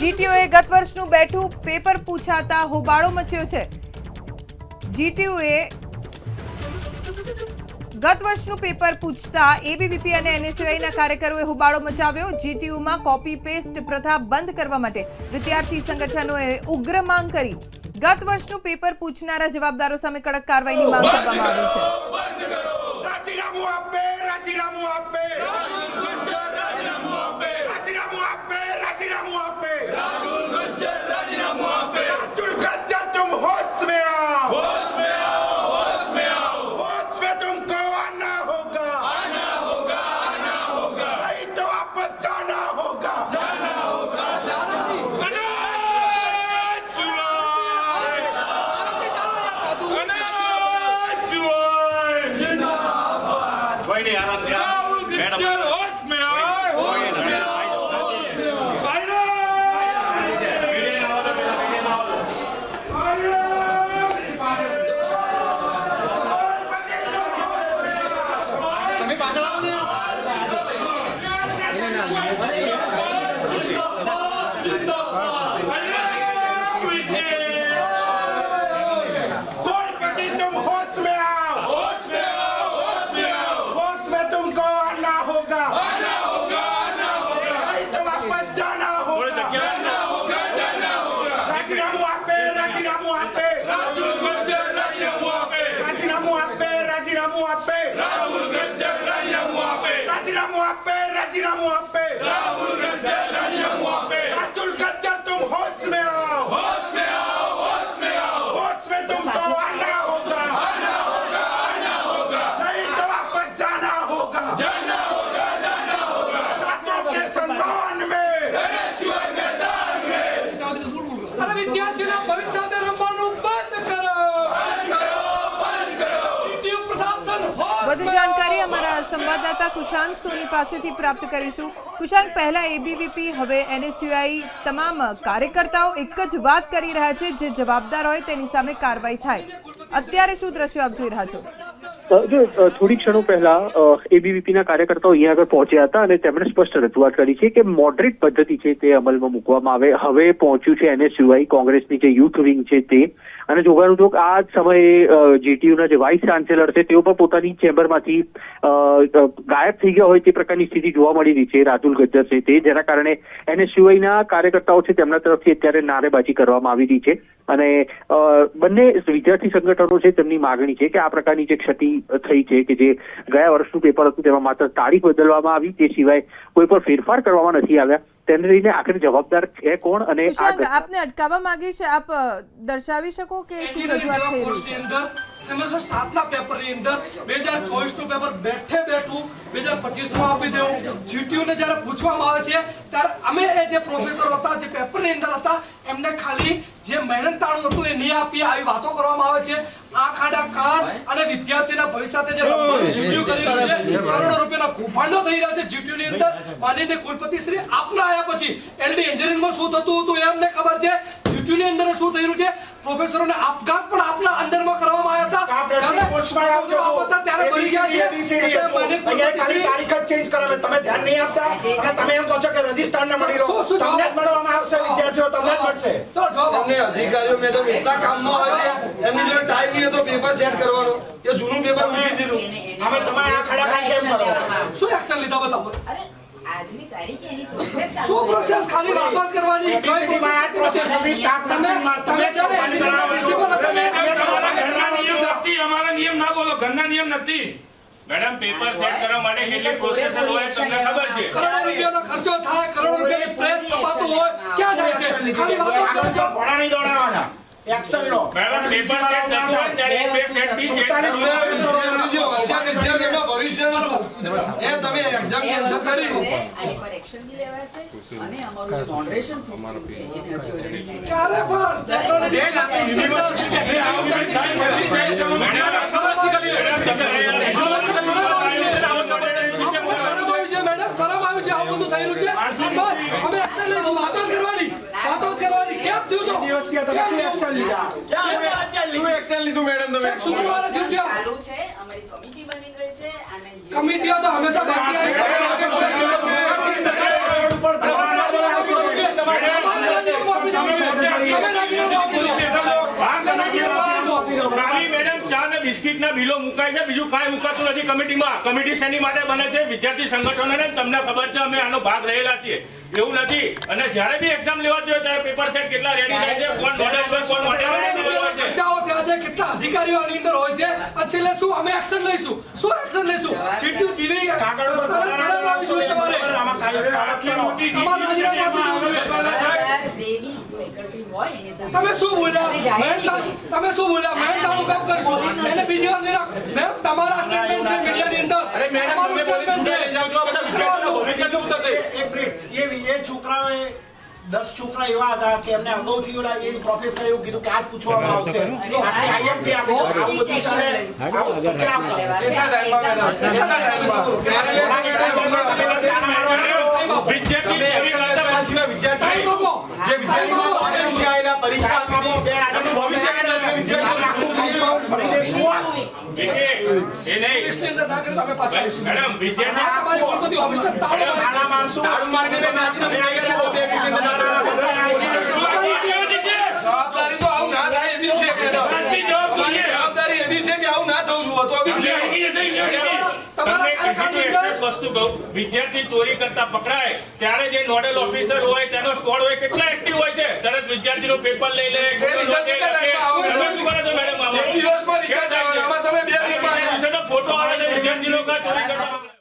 જીટીયુએ ગત વર્ષનું બેઠું પેપર પૂછાતા હોબાળો મચ્યો છે. જીટીયુએ ગત વર્ષનું પેપર પૂછતા એબીવીપી અને એનએસયુઆઈના કાર્યકરોએ હોબાળો મચાવ્યો. જીટીયુમાં કોપી પેસ્ટ પ્રથા બંધ કરવા માટે વિદ્યાર્થી સંગઠનોએ ઉગ્ર માંગ કરી. ગત વર્ષનું પેપર પૂછનારા જવાબદારો સામે કડક કાર્યવાહીની માંગ કરવામાં આવી છે. Yeah. let them horse me out. Horse me out. Horse me out. Horse let them go. Anna hoga. Anna hoga. Anna hoga. Raita wapa jana hoga. Jana hoga. Jana hoga. Ratina muape. Ratina muape. Rajul Ganja. Ratina muape. Ratina muape. Ratina muape. Rajul Ganja. Ratina muape. Ratina muape. Ratina muape. વધુ જાણકારી અમારા સંવાદદાતા કુશાંક સોની પાસેથી પ્રાપ્ત કરીશું. કુશાંક, પહેલા ABVP હવે NSUI તમામ કાર્યકર્તાઓ એક જ વાત કરી રહ્યા છે, જે જવાબદાર હોય તેની સામે કાર્યવાહી થાય. અત્યારે શું દ્રશ્યો આપ જોઈ રહ્યા છો? જો થોડી ક્ષણો પહેલા એબીવીપીના કાર્યકર્તાઓ અહીંયા આગળ પહોંચ્યા હતા અને તેમણે સ્પષ્ટ રજૂઆત કરી છે કે મોડરેટ પદ્ધતિ છે તે અમલમાં મૂકવામાં આવે. હવે પહોંચ્યું છે એનએસયુઆઈ કોંગ્રેસની જે યુથ વિંગ છે તે. અને તો આ જ સમયે જીટીયુના જે વાઇસ ચાન્સેલર છે તેઓ પણ પોતાની ચેમ્બરમાંથી ગાયબ થઈ ગયા હોય તે પ્રકારની સ્થિતિ જોવા મળી રહી છે. રાતુલ ગજ્જર છે તે. જેના કારણે એનએસયુઆઈના કાર્યકર્તાઓ છે તેમના તરફથી અત્યારે નારેબાજી કરવામાં આવી રહી છે. અને બંને વિદ્યાર્થી સંગઠનો છે તેમની માગણી છે કે આ પ્રકારની જે ક્ષતિ થઈ છે કે જે ગયા વર્ષનું પેપર હતું તેમાં માત્ર તારીખ બદલવામાં આવી તે સિવાય કોઈ પણ ફેરફાર કરવામાં નથી આવ્યા. તેને લઈને આખરે જવાબદાર છે કોણ અને આપને અટકાવવા માંગે છે આપ દર્શાવી શકો કે શું રજૂઆત થઈ રહી છે? અંદર સેમેસ્ટર સાતના પેપરની અંદર બે હજાર ચોવીસનું પેપર બેઠે બેઠું બે હજાર પચીસમાં આપી દેવું. જીટીયુને જ્યારે પૂછવામાં આવે છે ત્યારે અમે એ જે પ્રોફેસર હતા જે પેપરની અંદર હતા એમને ખાલી જે મહેનતાણું હતું એ નહીં આપીએ આવી વાતો કરવામાં આવે છે. આ ખાડા કાન અને વિદ્યાર્થીના ભવિષ્ય સાથે જે રમવાનું જીટીયુ કરી રહ્યું છે કરોડો રૂપિયાના કૌભાંડો થઈ રહ્યા છે જીટીયુ ની અંદર માનનીય કુલપતિ શ્રી આપના આવ્યા પછી એલડી એન્જિનિયરિંગમાં શું થતું હતું એ અમને ખબર છે. જીટીયુ ની અંદર શું થઈ રહ્યું છે? પ્રોફેસરોને આપઘાત પણ આપના અંદરમાં કરવામાં આવ્યા હતા. ત્યારે બની ગયા છે. ABCD મને ખાલી તારીખ જ ચેન્જ કરાવે. તમે ધ્યાન નહીં આપતા. અને તમે એમ કહો છો કે રજિસ્ટરને મળી રહો. તમને જ મળવામાં આવશે વિદ્યાર્થીઓ. મળશે જવાબ આપો. અધિકારીઓ મેડમ એટલા કામમાં હોય કે એમની જો ટાઈમ નહીં હતો પેપર સેટ કરવાનો. એ જૂનું પેપર મૂકી દીધું. અમે તમારા ખડા કામ કેમ કરો? શું એક્શન લીધા બતાવો? અરે આજની તારીખે એની પ્રોસેસ શું પ્રોસેસ ખાલી વાતો જ કરવાની? કઈ ABCD માં આ પ્રોસેસ હતી સ્ટાફ તમે તમે તમે જ્યારે એન્જિનિયરના પ્રિન્સિપલ હતા ઘરના નિયમ નથી અમારા નિયમ ના બોલો ઘરના નિયમ નથી. મેડમ પેપર સેટ કરવા માટે કેટલી પ્રોસેસ હોય તમને ખબર છે? કરોડો રૂપિયાનો ખર્ચો થાય કરોડો રૂપિયાની પ્રેસ છપાતું હોય છો ઘોડા નહીં દોડાવવાના એક્શન લો. મેડમ પેપર સેટ કરવું હોય ત્યારે એ બે સેટ બી સેટ કરવું ભવિષ્યનું એ તમે એક્ઝામ કેન્સલ કરી એક્શન લેવાશે અને અમારું મોડરેશન સિસ્ટમ છે એને હજુ ક્યારે પણ જે યુનિવર્સિટી છે, કંઈ થાય નથી. મેડમ, શરમ આવી છે મેડમ શરમ આવી છે આવું બધું થઈ રહ્યું છે બસ અમે એક્શન લઈશું વાતો જ કરવાની વાતો જ કરવાની કેમ દિવસીય તમે શું એક્શન લીધા શું એક્શન લીધું મેડમ તમે શુક્રવારે થયું છે ચાલુ છે અમારી કમિટી બની ગઈ છે અને કમિટીઓ તો હંમેશા બનતી આવી છે. રોડ ઉપર ધરણા તમારે દેવા આવશે. તમારે પ્લાસ્ટિકના બિલો મુકાય છે બીજું કાંઈ મુકાતું નથી કમિટીમાં. કમિટી શેની માટે બને છે? વિદ્યાર્થી સંગઠનોને તમને ખબર છે અમે આનો ભાગ રહેલા છીએ. એવું નથી. અને જ્યારે બી એક્ઝામ લેવા જોઈએ ત્યારે પેપર સેટ કેટલા રેડી થાય છે કોણ મોડેલ પર કોણ મોડેલ ચર્ચાઓ ત્યાં છે કેટલા અધિકારીઓ આની અંદર હોય છે. અને છેલ્લે શું? અમે એક્શન લઈશું. શું એક્શન લઈશું? ચીટિયું જીવી કાગળ તમારે આમાં મોટી તમારે રાજીનામું આપી દેવું જોઈએ. કદાચ જે બી faculty હોય એની સામે તમે શું બોલ્યા? મેં તમે શું બોલ્યા? મેં તારું કામ કરશું? એને બીજી વાર નહીં રાખ. મેં તમારા સ્ટેટમેન્ટ છે મીડિયાની અંદર. અરે મેડમ તમે પોલીસ statement લઈ જાવ છો. બધા વિદ્યાર્થીઓ ભવિષ્ય શું થશે? એક મિનિટ. એ એ છોકરાઓએ દસ છોકરા એવા હતા કે એમને અગાઉ થયું એ પ્રોફેસર એવું કીધું કે આજ પૂછવામાં આવશે. આપણે IMP આપી બહુ આવું બધું ચાલે. આવું. આપણે? કેટલા ટાઈમમાં? કેટલા ટાઈમમાં? વિદ્યાર્થી સિવાય જે વિદ્યાર્થીઓ પોલીસની અંદર ના કર્યું તો અમે પાછા આવીશું. મેડમ વિદ્યાર્થી તમારી કુલપતિ ઓફિસને તાળું મારી નાના માણસો તાળું મેં રાજીનામું કરી છે પોતે એવી રીતે express વસ્તુ કહું વિદ્યાર્થી ચોરી કરતા પકડાય ત્યારે જે નોડલ ઓફિસર હોય તેનો સ્કોડ હોય કેટલા એક્ટિવ હોય છે? તરત વિદ્યાર્થીનું પેપર લઈ લે ફોટો આવે છે? વિદ્યાર્થી લોકો.